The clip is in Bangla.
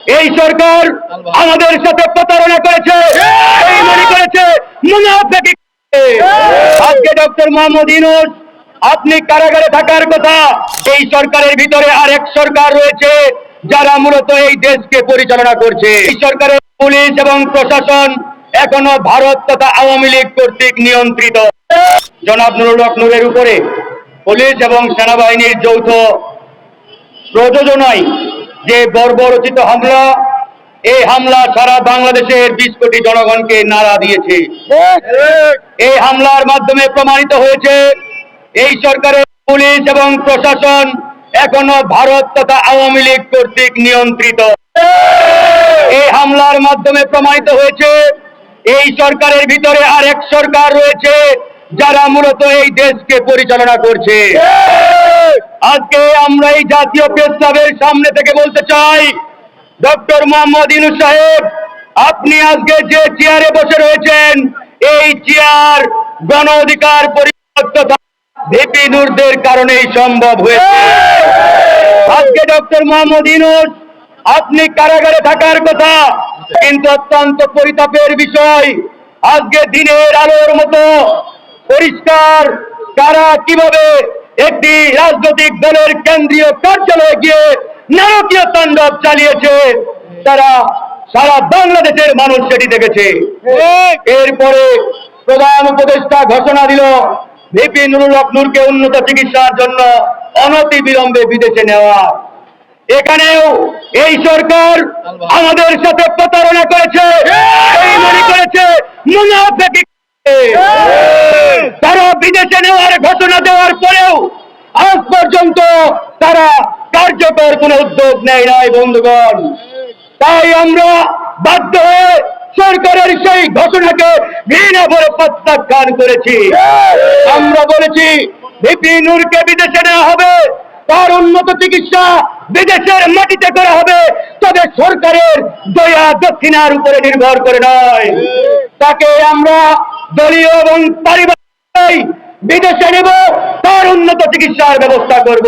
এই সরকার আমাদের সাথে প্রতারণা করেছে বেইমানি করেছে মুনাফেকি আজকে ডক্টর মোহাম্মদ ইউনূস আপনি কারাগারে থাকার কথা এই সরকারের ভিতরে আরেক সরকার রয়েছে যারা মূলত এই দেশকে পরিচালনা করছে। এই সরকারের পুলিশ এবং প্রশাসন এখনও ভারত তথা আওয়ামী লীগ কর্তৃক নিয়ন্ত্রিত। জনাব নুরুল নূরের উপরে পুলিশ এবং সেনাবাহিনীর যৌথ প্রযোজনায় যে বর্বরচিত হামলা, এই হামলা সারা বাংলাদেশের বিশ কোটি জনগণকে নাড়া দিয়েছে। এই হামলার মাধ্যমে প্রমাণিত হয়েছে, এই সরকারের পুলিশ এবং প্রশাসন এখনও ভারত তথা আওয়ামী লীগ কর্তৃক নিয়ন্ত্রিত। এই হামলার মাধ্যমে প্রমাণিত হয়েছে, এই সরকারের ভিতরে আরেক সরকার রয়েছে, যারা মূলত এই দেশকে পরিচালনা করছে। আজকে আমরা এই জাতীয় প্রেস ক্লাবের সামনে থেকে বলতে চাই, ডক্টর মোহাম্মদ ইনু সাহেব, আপনি আজকে যে চেয়ারে বসে রয়েছেন, এই চেয়ার গণ অধিকার নূরদের কারণেই সম্ভব হয়েছে। আজকে ডক্টর মোহাম্মদ ইনুস আপনি কারাগারে থাকার কথা, কিন্তু অত্যন্ত পরিতাপের বিষয়, আজকে দিনের আলোর মতো পরিষ্কার, কারা কীভাবে একটি রাজনৈতিক দলের কেন্দ্রীয় কার্যালয়ে গিয়ে নারকীয় তাণ্ডব চালিয়েছে। তারা সারা বাংলাদেশের মানুষ সেটি দেখেছে। এরপরে প্রধান উপদেষ্টা ঘোষণা দিল ভিপি নুরুল নূরকে উন্নত চিকিৎসার জন্য অনতি বিলম্বে বিদেশে নেওয়া। এখানেও এই সরকার আমাদের সাথে প্রতারণা করেছে বেইমানি করেছে মুনাফেকি। তারা বিদেশে নেওয়ার ঘোষণা দেওয়ার পরেও আজ পর্যন্ত তারা কার্যকর কোনো উদ্যোগ নেয় নাই, বন্ধুগণ। তাই আমরা বাধ্য হয়ে সরকারের সেই ঘোষণাকে ঘৃণা ভরে প্রত্যাখ্যান করেছি। আমরা বলেছি, ভিপি নূরকে বিদেশে নেওয়া হবে, তার উন্নত চিকিৎসা বিদেশের মাটিতে করা হবে, তবে সরকারের দয়া দক্ষিণার উপরে নির্ভর করে নয়। তাকে আমরা দলীয় এবং পারিবারিক বিদেশে নেব তার উন্নত চিকিৎসার ব্যবস্থা করব।